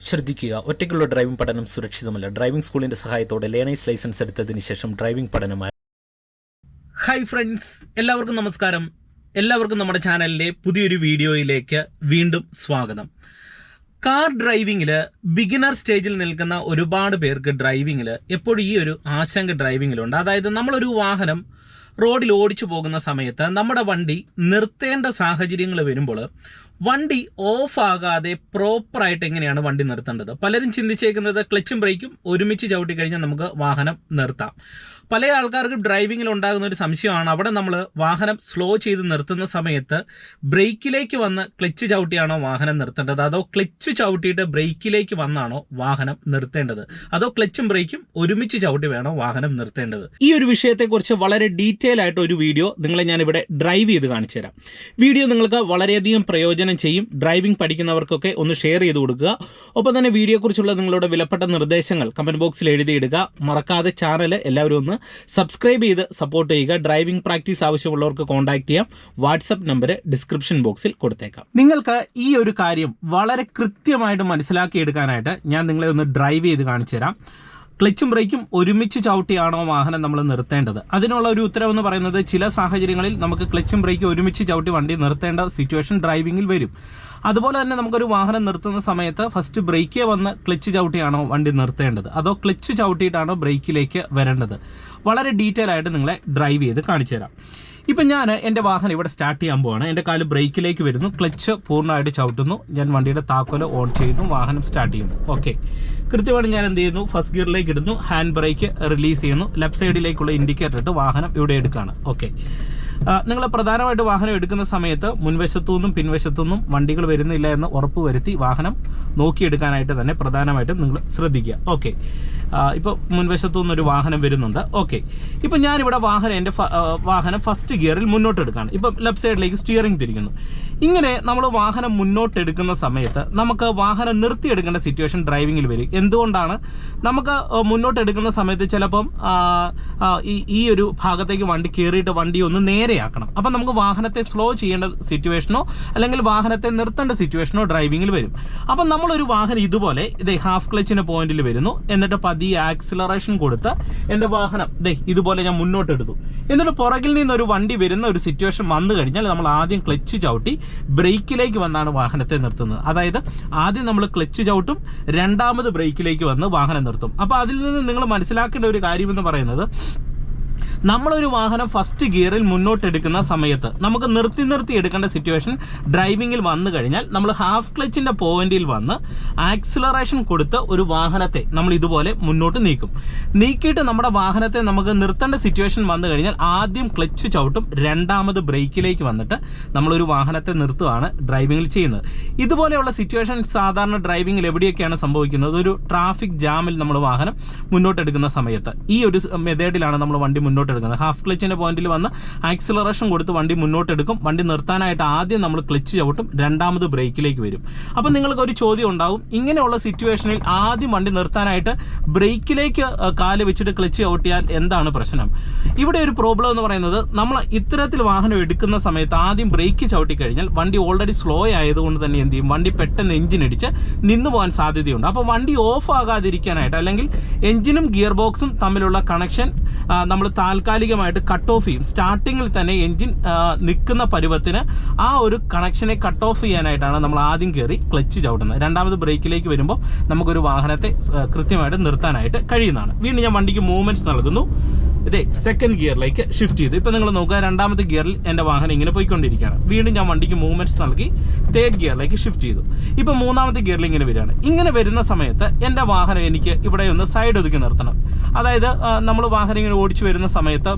ശ്രദ്ധിക്കുക. ഒറ്റയ്ക്കുള്ള ഡ്രൈവിംഗ് പഠനം സുരക്ഷിതമല്ല. ഡ്രൈവിംഗ് സ്കൂളിന്റെ സഹായത്തോടെ ലേണേഴ്സ് ലൈസൻസ് എടുത്തതിന് ശേഷം ഡ്രൈവിംഗ് പഠനമായി. ഹായ് ഫ്രണ്ട്സ് എല്ലാവർക്കും നമസ്കാരം. എല്ലാവർക്കും നമ്മുടെ ചാനലിലെ പുതിയൊരു വീഡിയോയിലേക്ക് വീണ്ടും സ്വാഗതം. കാർ ഡ്രൈവിങ്ങിൽ ബിഗിനർ സ്റ്റേജിൽ നിൽക്കുന്ന ഒരുപാട് പേർക്ക് ഡ്രൈവിങ്ങിൽ എപ്പോഴും ഈ ഒരു ആശങ്ക ഡ്രൈവിങ്ങിലുണ്ട്. അതായത് നമ്മളൊരു വാഹനം റോഡിൽ ഓടിച്ചു പോകുന്ന സമയത്ത് നമ്മുടെ വണ്ടി നിർത്തേണ്ട സാഹചര്യങ്ങൾ വരുമ്പോൾ വണ്ടി ഓഫ് ആകാതെ പ്രോപ്പറായിട്ട് എങ്ങനെയാണ് വണ്ടി നിർത്തേണ്ടത്? പലരും ചിന്തിച്ചേക്കുന്നത് ക്ലച്ചും ബ്രേക്കും ഒരുമിച്ച് ചവിട്ടി കഴിഞ്ഞാൽ നമുക്ക് വാഹനം നിർത്താം. പല ആൾക്കാർക്കും ഡ്രൈവിങ്ങിൽ ഉണ്ടാകുന്ന ഒരു സംശയമാണ്. അവിടെ നമ്മൾ വാഹനം സ്ലോ ചെയ്ത് നിർത്തുന്ന സമയത്ത് ബ്രേക്കിലേക്ക് വന്ന് ക്ലച്ച് ചവിട്ടിയാണോ വാഹനം നിർത്തേണ്ടത്? അതോ ക്ലച്ച് ചവിട്ടിയിട്ട് ബ്രേക്കിലേക്ക് വന്നാണോ വാഹനം നിർത്തേണ്ടത്? അതോ ക്ലച്ചും ബ്രേക്കും ഒരുമിച്ച് ചവിട്ടി വേണോ വാഹനം നിർത്തേണ്ടത്? ഈ ഒരു വിഷയത്തെക്കുറിച്ച് വളരെ ഡീറ്റെയിൽ ആയിട്ട് ഒരു വീഡിയോ നിങ്ങളെ ഞാനിവിടെ ഡ്രൈവ് ചെയ്ത് കാണിച്ചു തരാം വീഡിയോ നിങ്ങൾക്ക് വളരെയധികം പ്രയോജനം ചെയ്യും ഡ്രൈവിംഗ് പഠിക്കുന്നവർക്കൊക്കെ ഒന്ന് ഷെയർ ചെയ്ത് കൊടുക്കുക. ഒപ്പം തന്നെ വീഡിയോയെക്കുറിച്ചുള്ള നിങ്ങളുടെ വിലപ്പെട്ട നിർദ്ദേശങ്ങൾ കമന്റ് ബോക്സിൽ എഴുതിയിടുക. മറക്കാതെ ചാനൽ എല്ലാവരും ഒന്ന് സബ്സ്ക്രൈബ് ചെയ്ത് സപ്പോർട്ട് ചെയ്യുക. ഡ്രൈവിംഗ് പ്രാക്ടീസ് ആവശ്യമുള്ളവർക്ക് കോൺടാക്ട് ചെയ്യാം. വാട്സപ്പ് നമ്പർ ഡിസ്ക്രിപ്ഷൻ ബോക്സിൽ കൊടുത്തേക്കാം. നിങ്ങൾക്ക് ഈ ഒരു കാര്യം വളരെ കൃത്യമായിട്ട് മനസ്സിലാക്കിയെടുക്കാനായിട്ട് ഞാൻ നിങ്ങളെ ഒന്ന് ഡ്രൈവ് ചെയ്ത് കാണിച്ചു തരാം ക്ലച്ചും ബ്രേക്കും ഒരുമിച്ച് ചവിട്ടിയാണോ വാഹനം നമ്മൾ നിർത്തേണ്ടത്? അതിനുള്ള ഒരു ഉത്തരവ് എന്ന് പറയുന്നത് ചില സാഹചര്യങ്ങളിൽ നമുക്ക് ക്ലച്ചും ബ്രേക്കും ഒരുമിച്ച് ചവിട്ടി വണ്ടി നിർത്തേണ്ട സിറ്റുവേഷൻ ഡ്രൈവിംഗിൽ വരും. അതുപോലെ തന്നെ നമുക്കൊരു വാഹനം നിർത്തുന്ന സമയത്ത് ഫസ്റ്റ് ബ്രേക്കേ വന്ന് ക്ലച്ച് ചവിട്ടിയാണോ വണ്ടി നിർത്തേണ്ടത്? അതോ ക്ലച്ച് ചവിട്ടിയിട്ടാണോ ബ്രേക്കിലേക്ക് വരേണ്ടത്? വളരെ ഡീറ്റെയിൽ ആയിട്ട് നിങ്ങളെ ഡ്രൈവ് ചെയ്ത് കാണിച്ചു തരാം ഇപ്പം ഞാൻ എന്റെ വാഹനം ഇവിടെ സ്റ്റാർട്ട് ചെയ്യാൻ പോവാണ്. എന്റെ കാൽ ബ്രേക്കിലേക്ക് വരുന്നു. ക്ലച്ച് പൂർണമായിട്ട് ചവിട്ടുന്നു. ഞാൻ വണ്ടിയുടെ താക്കോൽ ഓൺ ചെയ്യുന്നു. വാഹനം സ്റ്റാർട്ട് ചെയ്യുന്നു. ഓക്കെ കൃത്യമായിട്ട് ഞാൻ എന്ത് ചെയ്യുന്നു? ഫസ്റ്റ് ഗിയറിലേക്ക് ഇടുന്നു. ഹാൻഡ് ബ്രേക്ക് റിലീസ് ചെയ്യുന്നു. ലെഫ്റ്റ് സൈഡിലേക്കുള്ള ഇൻഡിക്കേറ്റർ ഇട്ട് വാഹനം ഇവിടെ എടുക്കുകയാണ്. ഓക്കെ നിങ്ങൾ പ്രധാനമായിട്ട് വാഹനം എടുക്കുന്ന സമയത്ത് മുൻവശത്തു നിന്നും പിൻവശത്തു നിന്നും വണ്ടികൾ വരുന്നില്ല എന്ന് ഉറപ്പ് വരുത്തി വാഹനം നോക്കിയെടുക്കാനായിട്ട് തന്നെ പ്രധാനമായിട്ടും നിങ്ങൾ ശ്രദ്ധിക്കുക. ഓക്കെ ഇപ്പോൾ മുൻവശത്തു നിന്നൊരു വാഹനം വരുന്നുണ്ട്. ഓക്കെ ഇപ്പം ഞാനിവിടെ വാഹനം എന്റെ വാഹനം ഫസ്റ്റ് ഗിയറിൽ മുന്നോട്ട് എടുക്കുകയാണ് ഇപ്പം ലെഫ്റ്റ് സൈഡിലേക്ക് സ്റ്റിയറിംഗ് തിരിക്കുന്നു. ഇങ്ങനെ നമ്മൾ വാഹനം മുന്നോട്ട് എടുക്കുന്ന സമയത്ത് നമുക്ക് വാഹനം നിർത്തിയെടുക്കേണ്ട സിറ്റുവേഷൻ ഡ്രൈവിങ്ങിൽ വരും. എന്തുകൊണ്ടാണ്? നമുക്ക് മുന്നോട്ട് എടുക്കുന്ന സമയത്ത് ചിലപ്പം ഈ ഒരു ഭാഗത്തേക്ക് വണ്ടി കയറിയിട്ട് വണ്ടി ഒന്ന് നേരെയാക്കണം. അപ്പം നമുക്ക് വാഹനത്തെ സ്ലോ ചെയ്യേണ്ട സിറ്റുവേഷനോ അല്ലെങ്കിൽ വാഹനത്തെ നിർത്തേണ്ട സിറ്റുവേഷനോ ഡ്രൈവിങ്ങിൽ വരും. അപ്പം നമ്മളൊരു വാഹനം ഇതുപോലെ ഇതേ ഹാഫ് ക്ലച്ചിന്റെ പോയിന്റിൽ വരുന്നു. എന്നിട്ട് പതിയെ ആക്സിലറേഷൻ കൊടുത്ത് എന്റെ വാഹനം ദേ ഇതുപോലെ ഞാൻ മുന്നോട്ട് എടുത്തു എന്നിട്ട് പുറകിൽ നിന്ന് ഒരു വണ്ടി വരുന്ന ഒരു സിറ്റുവേഷൻ വന്നു കഴിഞ്ഞാൽ നമ്മൾ ആദ്യം ക്ലച്ച് ചവിട്ടി ബ്രേക്കിലേക്ക് വന്നാണ് വാഹനത്തെ നിർത്തുന്നത്. അതായത് ആദ്യം നമ്മൾ ക്ലച്ച് ചവിട്ടും രണ്ടാമത് ബ്രേക്കിലേക്ക് വന്ന് വാഹനം നിർത്തും. അപ്പോൾ അതിൽ നിന്ന് നിങ്ങൾ മനസ്സിലാക്കേണ്ട ഒരു കാര്യം എന്ന് പറയുന്നത് നമ്മളൊരു വാഹനം ഫസ്റ്റ് ഗിയറിൽ മുന്നോട്ട് എടുക്കുന്ന സമയത്ത് നമുക്ക് നിർത്തി നിർത്തി എടുക്കേണ്ട സിറ്റുവേഷൻ ഡ്രൈവിങ്ങിൽ വന്നു കഴിഞ്ഞാൽ നമ്മൾ ഹാഫ് ക്ലച്ചിന്റെ പോയിന്റിൽ വന്ന് ആക്സിലറേഷൻ കൊടുത്ത് ഒരു വാഹനത്തെ നമ്മൾ ഇതുപോലെ മുന്നോട്ട് നീക്കും. നീക്കിയിട്ട് നമ്മുടെ വാഹനത്തെ നമുക്ക് നിർത്തേണ്ട സിറ്റുവേഷൻ വന്നു കഴിഞ്ഞാൽ ആദ്യം ക്ലച്ച് ചവിട്ടും രണ്ടാമത് ബ്രേക്കിലേക്ക് വന്നിട്ട് നമ്മളൊരു വാഹനത്തെ നിർത്തുകയാണ് ഡ്രൈവിങ്ങിൽ ചെയ്യുന്നത്. ഇതുപോലെയുള്ള സിറ്റുവേഷൻ സാധാരണ ഡ്രൈവിങ്ങിൽ എവിടെയൊക്കെയാണ് സംഭവിക്കുന്നത്? ഒരു ട്രാഫിക് ജാമിൽ നമ്മൾ വാഹനം മുന്നോട്ടെടുക്കുന്ന സമയത്ത്. ഈ ഒരു മെത്തേഡിലാണ് നമ്മൾ വണ്ടി മുന്നോട്ട് എടുക്കുന്നത് ഹാഫ് ക്ലച്ചിന്റെ പോയിന്റിൽ വന്ന് ആക്സിലറേഷൻ കൊടുത്ത് വണ്ടി മുന്നോട്ട് എടുക്കും വണ്ടി നിർത്താനായിട്ട് ആദ്യം നമ്മൾ ക്ലച്ച് ചവിട്ടും. രണ്ടാമത് ബ്രേക്കിലേക്ക് വരും. അപ്പം നിങ്ങൾക്ക് ഒരു ചോദ്യം ഉണ്ടാവും. ഇങ്ങനെയുള്ള സിറ്റുവേഷനിൽ ആദ്യം വണ്ടി നിർത്താനായിട്ട് ബ്രേക്കിലേക്ക് കാൽ വെച്ചിട്ട് ക്ലച്ച് ചവിട്ടിയാൽ എന്താണ് പ്രശ്നം? ഇവിടെ ഒരു പ്രോബ്ലം എന്ന് പറയുന്നത് നമ്മൾ ഇത്തരത്തിൽ വാഹനം എടുക്കുന്ന സമയത്ത് ആദ്യം ബ്രേക്ക് ചവിട്ടി കഴിഞ്ഞാൽ വണ്ടി ഓൾറെഡി സ്ലോ ആയതുകൊണ്ട് തന്നെ എന്ത് ചെയ്യും? വണ്ടി പെട്ടെന്ന് എഞ്ചിൻ അടിച്ച് നിന്നു പോകാൻ സാധ്യതയുണ്ട്. അപ്പോൾ വണ്ടി ഓഫ് ആകാതിരിക്കാനായിട്ട് അല്ലെങ്കിൽ എഞ്ചിനും ഗിയർ ബോക്സും തമ്മിലുള്ള കണക്ഷൻ നമ്മൾ താൽക്കാലികമായിട്ട് കട്ട് ഓഫ് ചെയ്യും. സ്റ്റാർട്ടിങ്ങിൽ തന്നെ എൻജിൻ നിൽക്കുന്ന പരുവത്തിന് ആ ഒരു കണക്ഷനെ കട്ട് ഓഫ് ചെയ്യാനായിട്ടാണ് നമ്മൾ ആദ്യം കയറി ക്ലച്ച് ചവിട്ടുന്നത്. രണ്ടാമത് ബ്രേക്കിലേക്ക് വരുമ്പോൾ നമുക്കൊരു വാഹനത്തെ കൃത്യമായിട്ട് നിർത്താനായിട്ട് കഴിയുന്നതാണ്. വീണ്ടും ഞാൻ വണ്ടിക്ക് മൂവ്മെന്റ്സ് നൽകുന്നു. ഇതേ സെക്കൻഡ് ഗിയറിലേക്ക് ഷിഫ്റ്റ് ചെയ്തു. ഇപ്പം നിങ്ങൾ നോക്കുക രണ്ടാമത്തെ ഗിയറിൽ എന്റെ വാഹനം ഇങ്ങനെ പോയിക്കൊണ്ടിരിക്കുകയാണ്. വീണ്ടും ഞാൻ വണ്ടിക്ക് മൂവ്മെന്റ്സ് നൽകി തേർഡ് ഗിയറിലേക്ക് ഷിഫ്റ്റ് ചെയ്തു. ഇപ്പം മൂന്നാമത്തെ ഗിയറിൽ ഇങ്ങനെ വരികയാണ്. ഇങ്ങനെ വരുന്ന സമയത്ത് എന്റെ വാഹനം എനിക്ക് ഇവിടെ ഒന്ന് സൈഡ് ഒതുക്കി നിർത്തണം. അതായത് നമ്മൾ വാഹനം ഇങ്ങനെ ഓടിച്ചു വരുന്ന സമയത്ത്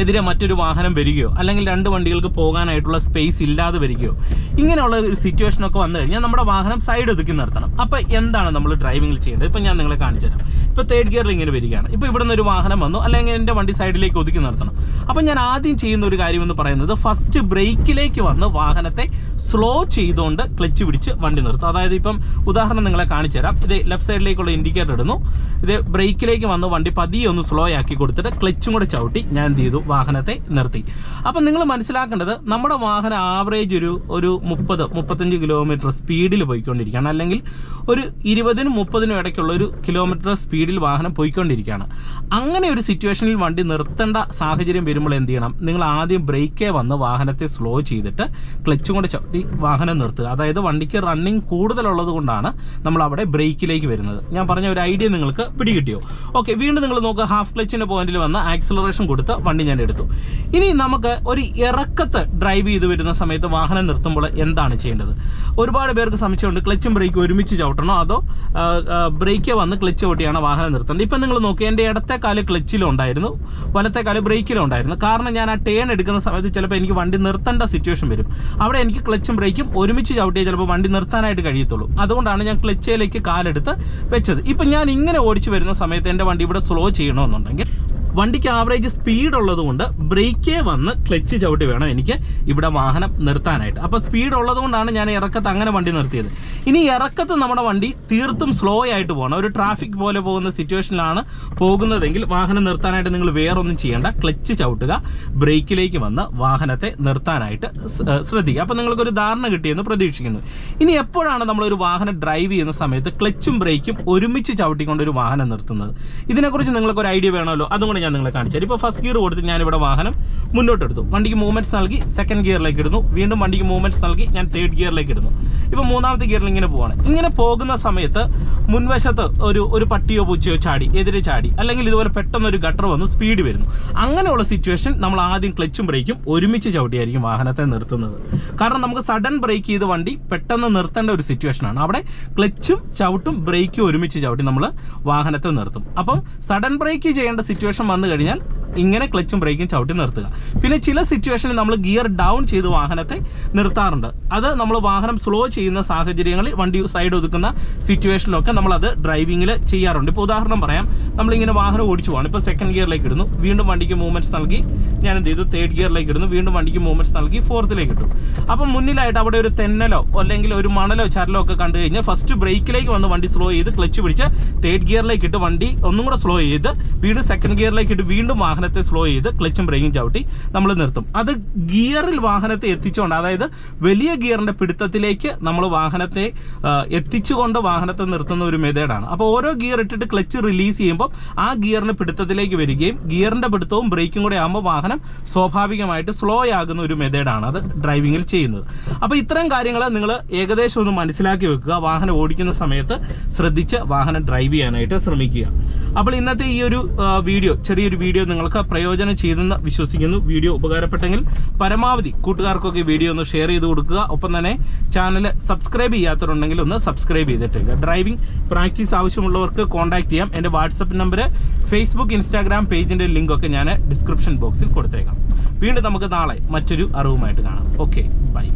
എതിരെ മറ്റൊരു വാഹനം വരികയോ അല്ലെങ്കിൽ രണ്ട് വണ്ടികൾക്ക് പോകാനായിട്ടുള്ള സ്പേസ് ഇല്ലാതെ വരികയോ ഇങ്ങനെയുള്ള ഒരു സിറ്റുവേഷനൊക്കെ വന്നു കഴിഞ്ഞാൽ നമ്മുടെ വാഹനം സൈഡ് ഒതുക്കി നിർത്തണം. അപ്പോൾ എന്താണ് നമ്മൾ ഡ്രൈവിംഗിൽ ചെയ്യേണ്ടത്? ഇപ്പം ഞാൻ നിങ്ങളെ കാണിച്ചു തരാം. ഇപ്പോൾ തേർഡ് ഗിയറിൽ ഇങ്ങനെ വരികയാണ്. ഇപ്പോൾ ഇവിടെ നിന്ന് ഒരു വാഹനം വന്നു. അല്ലെങ്കിൽ എന്റെ വണ്ടി സൈഡിലേക്ക് ഒതുക്കി നിർത്തണം. അപ്പോൾ ഞാൻ ആദ്യം ചെയ്യുന്ന ഒരു കാര്യം എന്ന് പറയുന്നത് ഫസ്റ്റ് ബ്രേക്കിലേക്ക് വന്ന് വാഹനത്തെ സ്ലോ ചെയ്തുകൊണ്ട് ക്ലച്ച് പിടിച്ച് വണ്ടി നിർത്തും. അതായത് ഇപ്പം ഉദാഹരണം നിങ്ങളെ കാണിച്ചു തരാം. ഇത് ലെഫ്റ്റ് സൈഡിലേക്കുള്ള ഇൻഡിക്കേറ്റർ ഇടുന്നു. ഇത് ബ്രേക്കിലേക്ക് വന്ന് വണ്ടി പതിയെ ഒന്ന് സ്ലോ ആക്കി കൊടുത്തിട്ട് ക്ലച്ചും കൂടെ ചവിട്ടി ഞാൻ എന്ത് ചെയ്തു? വാഹനത്തെ നിർത്തി. അപ്പം നിങ്ങൾ മനസ്സിലാക്കേണ്ടത് നമ്മുടെ വാഹനം ആവറേജ് ഒരു ഒരു മുപ്പത് മുപ്പത്തഞ്ച് കിലോമീറ്റർ സ്പീഡിൽ പോയിക്കൊണ്ടിരിക്കുകയാണ്. അല്ലെങ്കിൽ ഒരു ഇരുപതിനും മുപ്പതിനും ഇടയ്ക്കുള്ള ഒരു കിലോമീറ്റർ സ്പീഡിൽ വാഹനം പോയിക്കൊണ്ടിരിക്കുകയാണ്. അങ്ങനെ ഒരു സിറ്റുവേഷനിൽ വണ്ടി നിർത്തേണ്ട സാഹചര്യം വരുമ്പോൾ എന്ത് ചെയ്യണം? നിങ്ങൾ ആദ്യം ബ്രേക്കേ വന്ന് വാഹനത്തെ സ്ലോ ചെയ്തിട്ട് ക്ലച്ച് കൊണ്ട് ചവിട്ടി വാഹനം നിർത്തുക. അതായത് വണ്ടിക്ക് റണ്ണിങ് കൂടുതലുള്ളത് കൊണ്ടാണ് നമ്മൾ അവിടെ ബ്രേക്കിലേക്ക് വരുന്നത്. ഞാൻ പറഞ്ഞ ഒരു ഐഡിയ നിങ്ങൾക്ക് പിടികിട്ടിയോ? ഓക്കെ വീണ്ടും നിങ്ങൾ നോക്കുക. ഹാഫ് ക്ലച്ചിന്റെ പോയിന്റിൽ വന്ന് ആക്സിലറേഷൻ കൊടുത്ത് വണ്ടി ഞാൻ എടുത്തു. ഇനി നമുക്ക് ഒരു ഇറക്കത്ത് ഡ്രൈവ് ചെയ്ത് വരുന്ന സമയത്ത് വാഹനം നിർത്തുമ്പോൾ എന്താണ് ചെയ്യേണ്ടത്? ഒരുപാട് പേർക്ക് സംശയമുണ്ട്. ക്ലച്ചും ബ്രേക്കും ഒരുമിച്ച് ചവിട്ടണോ? അതോ ബ്രേക്ക് വന്ന് ക്ലച്ച് ചവിട്ടിയാണ് വാഹനം നിർത്തേണ്ടത് ഇപ്പം നിങ്ങൾ നോക്കി എന്റെ ഇടത്തെ കാൽ ക്ലച്ചിലും ഉണ്ടായിരുന്നു വലത്തെ കാൽ ബ്രേക്കിലും ഉണ്ടായിരുന്നു കാരണം ഞാൻ ആ ടേൺ എടുക്കുന്ന സമയത്ത് ചിലപ്പോൾ എനിക്ക് വണ്ടി നിർത്തേണ്ട സിറ്റുവേഷൻ വരും. അവിടെ എനിക്ക് ക്ലച്ചും ബ്രേക്കും ഒരുമിച്ച് ചവിട്ടിയാൽ ചിലപ്പോൾ വണ്ടി നിർത്താനായിട്ട് കഴിയത്തുള്ളൂ. അതുകൊണ്ടാണ് ഞാൻ ക്ലച്ചയിലേക്ക് കാലെടുത്ത് വെച്ചത്. ഇപ്പം ഞാൻ ഇങ്ങനെ ഓടിച്ചു വരുന്ന സമയത്ത് എന്റെ വണ്ടി ഇവിടെ സ്ലോ ചെയ്യണമെന്നുണ്ടെങ്കിൽ വണ്ടിക്ക് ആവറേജ് സ്പീഡ് ഉള്ളതുകൊണ്ട് ബ്രേക്കേ വന്ന് ക്ലച്ച് ചവിട്ടി വേണം എനിക്ക് ഇവിടെ വാഹനം നിർത്താനായിട്ട്. അപ്പോൾ സ്പീഡ് ഉള്ളതുകൊണ്ടാണ് ഞാൻ ഇറക്കത്ത് അങ്ങനെ വണ്ടി നിർത്തിയത്. ഇനി ഇറക്കത്ത് നമ്മുടെ വണ്ടി തീർത്തും സ്ലോ ആയിട്ട് പോകണം. ഒരു ട്രാഫിക് പോലെ പോകുന്ന സിറ്റുവേഷനിലാണ് പോകുന്നതെങ്കിൽ വാഹനം നിർത്താനായിട്ട് നിങ്ങൾ വേറൊന്നും ചെയ്യേണ്ട. ക്ലച്ച് ചവിട്ടുക ബ്രേക്കിലേക്ക് വന്ന് വാഹനത്തെ നിർത്താനായിട്ട് ശ്രദ്ധിക്കുക. അപ്പോൾ നിങ്ങൾക്കൊരു ധാരണ കിട്ടിയെന്ന് പ്രതീക്ഷിക്കുന്നു. ഇനി എപ്പോഴാണ് നമ്മളൊരു വാഹനം ഡ്രൈവ് ചെയ്യുന്ന സമയത്ത് ക്ലച്ചും ബ്രേക്കും ഒരുമിച്ച് ചവിട്ടിക്കൊണ്ട് ഒരു വാഹനം നിർത്തുന്നത്? ഇതിനെക്കുറിച്ച് നിങ്ങൾക്ക് ഒരു ഐഡിയ വേണമല്ലോ. അതും കൂടെ ഞാൻ നിങ്ങളെ കാണിച്ചു തരും. ഇപ്പോൾ ഫസ്റ്റ് ഗിയർ കൊടുത്ത് ഞാനിവിടെ വാഹനം മുന്നോട്ട് എടുത്തു വണ്ടിക്ക് മൂവ്മെന്റ്സ് നൽകി സെക്കൻഡ് ഗിയറിലേക്ക് ഇടുന്നു. വീണ്ടും വണ്ടിക്ക് മൂവ്മെന്റ്സ് നൽകി ഞാൻ തേർഡ് ഗിയറിലേക്ക് ഇടുന്നു. ഇപ്പോൾ മൂന്നാമത്തെ ഗിയറിൽ ഇങ്ങനെ പോവാണ്. ഇങ്ങനെ പോകുന്ന സമയത്ത് മുൻവശത്ത് ഒരു ഒരു പട്ടിയോ പൂച്ചയോ ചാടി എതിരെ ചാടി അല്ലെങ്കിൽ ഇതുപോലെ പെട്ടെന്ന് ഒരു ഗട്ടർ വന്ന് സ്പീഡ് വരുന്നു. അങ്ങനെയുള്ള സിറ്റുവേഷൻ നമ്മൾ ആദ്യം ക്ലച്ചും ബ്രേക്കും ഒരുമിച്ച് ചവിട്ടിയായിരിക്കും വാഹനത്തെ നിർത്തുന്നത്. കാരണം നമുക്ക് സഡൻ ബ്രേക്ക് ചെയ്ത് വണ്ടി പെട്ടെന്ന് നിർത്തേണ്ട ഒരു സിറ്റുവേഷനാണ് അവിടെ ക്ലച്ചും ചവിട്ടും ബ്രേക്കും ഒരുമിച്ച് ചവിട്ടി നമ്മൾ വാഹനത്തെ നിർത്തും. അപ്പം സഡൻ ബ്രേക്ക് ചെയ്യേണ്ട സിറ്റുവേഷൻ വന്നു കഴിഞ്ഞാൽ ഇങ്ങനെ ക്ലച്ചും ബ്രേക്കും ചവിട്ടി നിർത്തുക. പിന്നെ ചില സിറ്റുവേഷനിൽ നമ്മൾ ഗിയർ ഡൗൺ ചെയ്ത് വാഹനത്തെ നിർത്താറുണ്ട്. അത് നമ്മൾ വാഹനം സ്ലോ ചെയ്യുന്ന സാഹചര്യങ്ങളിൽ വണ്ടി സൈഡ് ഒതുക്കുന്ന സിറ്റുവേഷനിലൊക്കെ നമ്മളത് ഡ്രൈവിങ്ങിൽ ചെയ്യാറുണ്ട്. ഇപ്പോൾ ഉദാഹരണം പറയാം. നമ്മളിങ്ങനെ വാഹനം ഓടിച്ചു പോകണം ഇപ്പോൾ സെക്കൻഡ് ഗിയറിലേക്ക് ഇടുന്നു. വീണ്ടും വണ്ടിക്ക് മൂവ്മെന്റ്സ് നൽകി. ഞാൻ എന്ത് ചെയ്തു? തേർഡ് ഗിയറിലേക്ക് ഇടുന്നു. വീണ്ടും വണ്ടിക്ക് മൂവ്മെന്റ്സ് നൽകി. ഫോർത്തിലേക്ക് ഇട്ടു. അപ്പം മുന്നിലായിട്ട് അവിടെ ഒരു തെന്നലോ അല്ലെങ്കിൽ ഒരു മണലോ ചരലോ ഒക്കെ കണ്ടു കഴിഞ്ഞാൽ ഫസ്റ്റ് ബ്രേക്കിലേക്ക് വന്ന് വണ്ടി സ്ലോ ചെയ്ത് ക്ലച്ച് പിടിച്ച് തേർഡ് ഗിയറിലേക്ക് ഇട്ട് വണ്ടി ഒന്നും കൂടെ സ്ലോ ചെയ്ത് വീണ്ടും സെക്കൻഡ് ഗിയറിലേക്ക് ഇട്ട് വീണ്ടും വാഹനത്തെ സ്ലോ ചെയ്ത് ക്ലച്ചും ബ്രേക്കും ചവിട്ടി നമ്മൾ നിർത്തും. അത് ഗിയറിൽ വാഹനത്തെ എത്തിച്ചുകൊണ്ട് അതായത് വലിയ ഗിയറിന്റെ പിടുത്തത്തിലേക്ക് നമ്മൾ വാഹനത്തെ എത്തിച്ചുകൊണ്ട് വാഹനത്തെ നിർത്തുന്ന ഒരു മെത്തേഡാണ് അപ്പോൾ ഓരോ ഗിയർ ഇട്ടിട്ട് ക്ലച്ച് റിലീസ് ചെയ്യുമ്പോൾ ആ ഗിയറിന്റെ പിടുത്തത്തിലേക്ക് വരികയും ഗിയറിന്റെ പിടുത്തവും ബ്രേക്കും കൂടെ ആകുമ്പോൾ വാഹനം സ്വാഭാവികമായിട്ട് സ്ലോ ആകുന്ന ഒരു മെത്തേഡാണ് അത് ഡ്രൈവിങ്ങിൽ ചെയ്യുന്നത്. അപ്പോൾ ഇത്തരം കാര്യങ്ങൾ നിങ്ങൾ ഏകദേശം ഒന്ന് മനസ്സിലാക്കി വെക്കുക. വാഹനം ഓടിക്കുന്ന സമയത്ത് ശ്രദ്ധിച്ച് വാഹനം ഡ്രൈവ് ചെയ്യാനായിട്ട് ശ്രമിക്കുക. അപ്പോൾ ഇന്നത്തെ ഈ ഒരു വീഡിയോ ചെറിയൊരു വീഡിയോ നിങ്ങൾക്ക് പ്രയോജനം ചെയ്തെന്ന് വിശ്വസിക്കുന്നു. വീഡിയോ ഉപകാരപ്പെട്ടെങ്കിൽ പരമാവധി കൂട്ടുകാർക്കൊക്കെ വീഡിയോ ഒന്ന് ഷെയർ ചെയ്ത് കൊടുക്കുക. ഒപ്പം തന്നെ ചാനൽ സബ്സ്ക്രൈബ് ചെയ്യാത്തവരുണ്ടെങ്കിൽ ഒന്ന് സബ്സ്ക്രൈബ് ചെയ്തിട്ടേക്കുക ഡ്രൈവിംഗ് പ്രാക്ടീസ് ആവശ്യമുള്ളവർക്ക് കോൺടാക്ട് ചെയ്യാം. എന്റെ വാട്സപ്പ് നമ്പർ ഫേസ്ബുക്ക് ഇൻസ്റ്റാഗ്രാം പേജിന്റെ ലിങ്കൊക്കെ ഞാൻ ഡിസ്ക്രിപ്ഷൻ ബോക്സിൽ കൊടുത്തേക്കാം. വീണ്ടും നമുക്ക് നാളെ മറ്റൊരു അറിവുമായിട്ട് കാണാം. Okay bye.